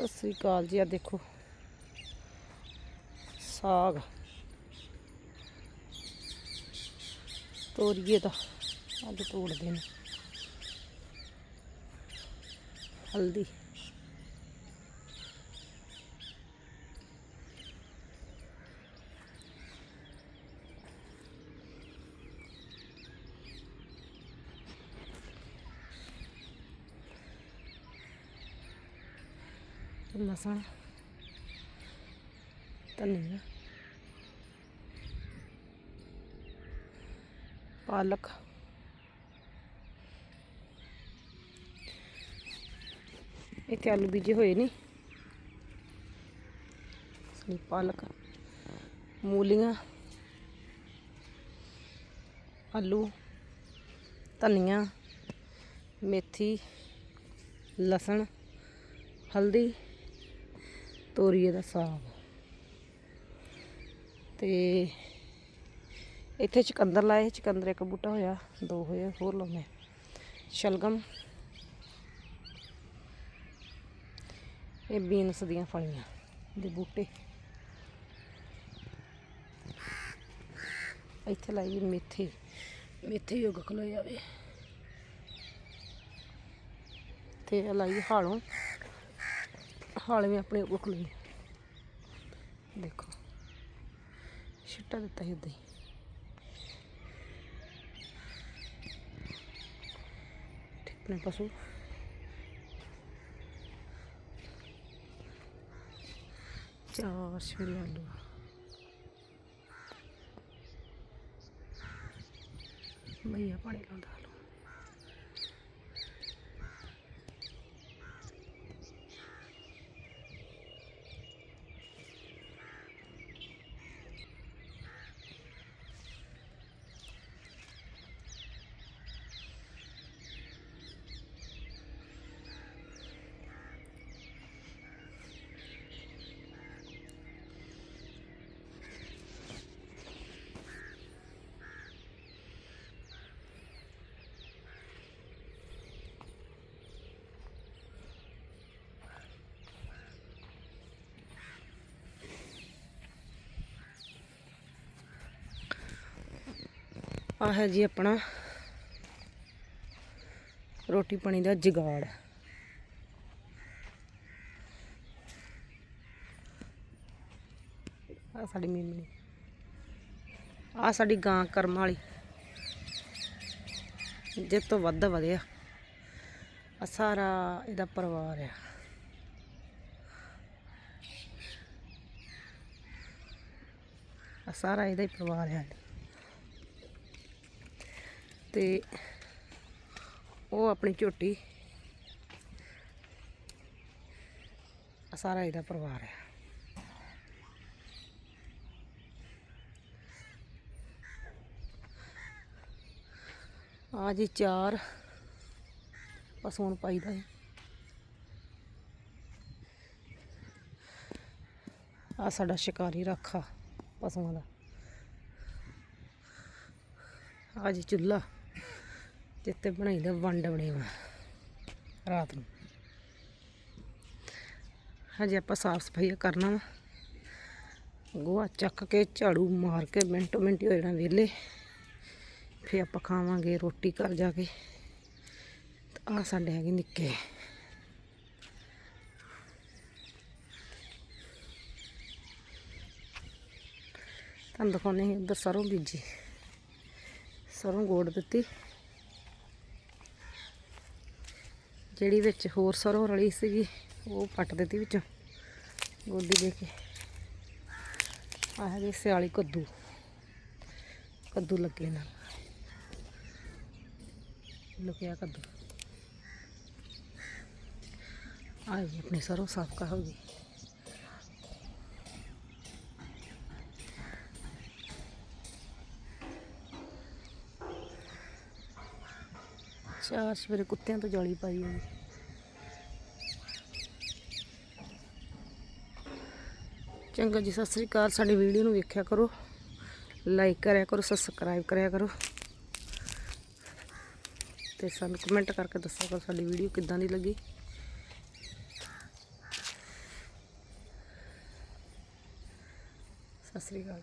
ਸਤਿ ਸ੍ਰੀ ਅਕਾਲ ਜੀ ਆ ਦੇਖੋ। ਸਾਗ। ਤੋਰੀਏ ਦਾ ਅੱਜ ਤੋੜਦੇ ਨੇ। ਹਲਦੀ। ਲਸਣ ਧਨੀਆ ਪਾਲਕ। ਇੱਥੇ ਆਲੂ ਬੀਜੇ ਹੋਏ ਨੇ। ਸਨੀ ਪਾਲਕ। ਮੂਲੀਆਂ। ਆਲੂ। ਧਨੀਆ। ਮੇਥੀ। ਲਸਣ। ਹਲਦੀ। ਤੋਰੀਏ ਦਾ ਸਾਗ। ਤੇ ਇੱਥੇ ਚਕੰਦਰ ਲਾਏ, ਚਕੰਦਰ ਇੱਕ ਬੂਟਾ ਹੋਇਆ, ਦੋ ਹੋਏ ਹੋਰ ਲਾਉਣੇ ਸ਼ਲਗਮ। ਇਹ ਬੀਨਸ ਦੀਆਂ ਫਲੀਆਂ ਦੇ ਬੂਟੇ। ਇੱਥੇ ਲਾਈ ਮੇਥੀ। ਮੇਥੀ ਯੋਗ ਖਲੋ ਜਾਵੇ ਤੇ ਇਹ ਲਾਈ ਹਾਲੋਂ। ਹਾਲ ਵੀ ਆਪਣੇ ਉੱਖ ਲਈ। ਦੇਖੋ। ਛਿੱਟਾ ਦਿੱਤਾ ਸੀ ਉਦਾਂ ਹੀ। ਤੇ ਪਸ਼ੂ। ਚਾਰ ਛਿਲੇ ਆਲੂ। ਭਈਆ ਪਾਣੀ ਲਾਉਂਦਾ। ਆਲੂ ਆ ਹੈ ਜੀ ਆਪਣਾ ਰੋਟੀ ਪਾਣੀ ਦਾ ਜਗਾੜ। ਆ ਸਾਡੀ ਮੀਮਣੀ। ਆ ਸਾਡੀ ਗਾਂ ਕਰਮ ਵਾਲੀ। ਜੇ ਤੋਂ ਵੱਧ ਵਧਿਆ। ਆ ਸਾਰਾ ਇਹਦਾ ਪਰਿਵਾਰ ਆ। ਆ ਸਾਰਾ ਇਹਦਾ ਹੀ ਪਰਿਵਾਰ ਆ ਤੇ ਉਹ ਆਪਣੀ ਝੋਟੀ। ਸਾਰਾ ਇਹਦਾ ਪਰਿਵਾਰ ਹੈ ਆ ਜੀ ਚਾਰ ਪਸੂ ਨੂੰ ਪਾਈਦਾ ਹੈ। ਆ ਸਾਡਾ ਸ਼ਿਕਾਰੀ ਰੱਖਾ ਪਸ਼ੂਆਂ ਦਾ। ਆ ਜੀ ਚੁੱਲ੍ਹਾ। ਜਿੱਤੇ ਬਣਾਈਦਾ ਵੰਡ ਬਣੇ ਵਾ, ਰਾਤ ਨੂੰ। ਹਜੇ ਆਪਾਂ ਸਾਫ਼ ਸਫ਼ਾਈ ਕਰਨਾ ਵਾ। ਗੋਹਾ ਚੱਕ ਕੇ, ਝਾੜੂ ਮਾਰ ਕੇ, ਮਿੰਟੋ ਮਿੰਟ ਹੋ ਜਾਣਾ ਵਿਹਲੇ। ਫੇ ਆਪਾਂ ਖਾਵਾਂਗੇ ਰੋਟੀ ਘਰ ਜਾ ਕੇ। ਆ ਸਾਡੇ ਹੈਗੇ ਨਿੱਕੇ। ਤੁਹਾਨੂੰ ਦਿਖਾਉਂਦੇ ਹਾਂ ਉੱਧਰ ਸਰੋਂ ਬੀਜੀ। ਸਰੋਂ ਗੋੜ ਦਿੱਤੀ। ਜਿਹੜੀ ਵਿੱਚ ਹੋਰ ਸਰੋਂ ਰਲੀ ਸੀਗੀ, ਉਹ ਪੱਟ ਦਿੱਤੀ ਵਿੱਚੋਂ। ਗੋਡੀ ਦੇ ਕੇ। ਆਹ ਹੈਗੇ ਸਿਆਲੀ ਕੱਦੂ। ਕੱਦੂ ਲੱਗੇ ਨਾਲ। ਲੁਕਿਆ ਕੱਦੂ। ਆਹ ਜੀ, ਆਪਣੀ ਸਰੋਂ ਸਾਫ਼ ਕਰ ਹੋ ਗਈ। ਚਾਰ ਸਵੇਰੇ ਕੁੱਤਿਆਂ ਤੋਂ ਜਾਲੀ ਪਾਈ ਹੋਈ ਚੰਗਾ ਜੀ, ਸਤਿ ਸ੍ਰੀ ਅਕਾਲ। ਸਾਡੀ ਵੀਡੀਓ ਨੂੰ ਵੇਖਿਆ ਕਰੋ ਲਾਈਕ ਕਰਿਆ ਕਰੋ ਸਬਸਕ੍ਰਾਈਬ ਕਰਿਆ ਕਰੋ। ਤੇ ਸਾਨੂੰ ਕਮੈਂਟ ਕਰਕੇ ਦੱਸੋ ਕਰੋ ਸਾਡੀ ਵੀਡੀਓ ਕਿੱਦਾਂ ਦੀ ਲੱਗੀ। ਸਤਿ ਸ੍ਰੀ ਅਕਾਲ।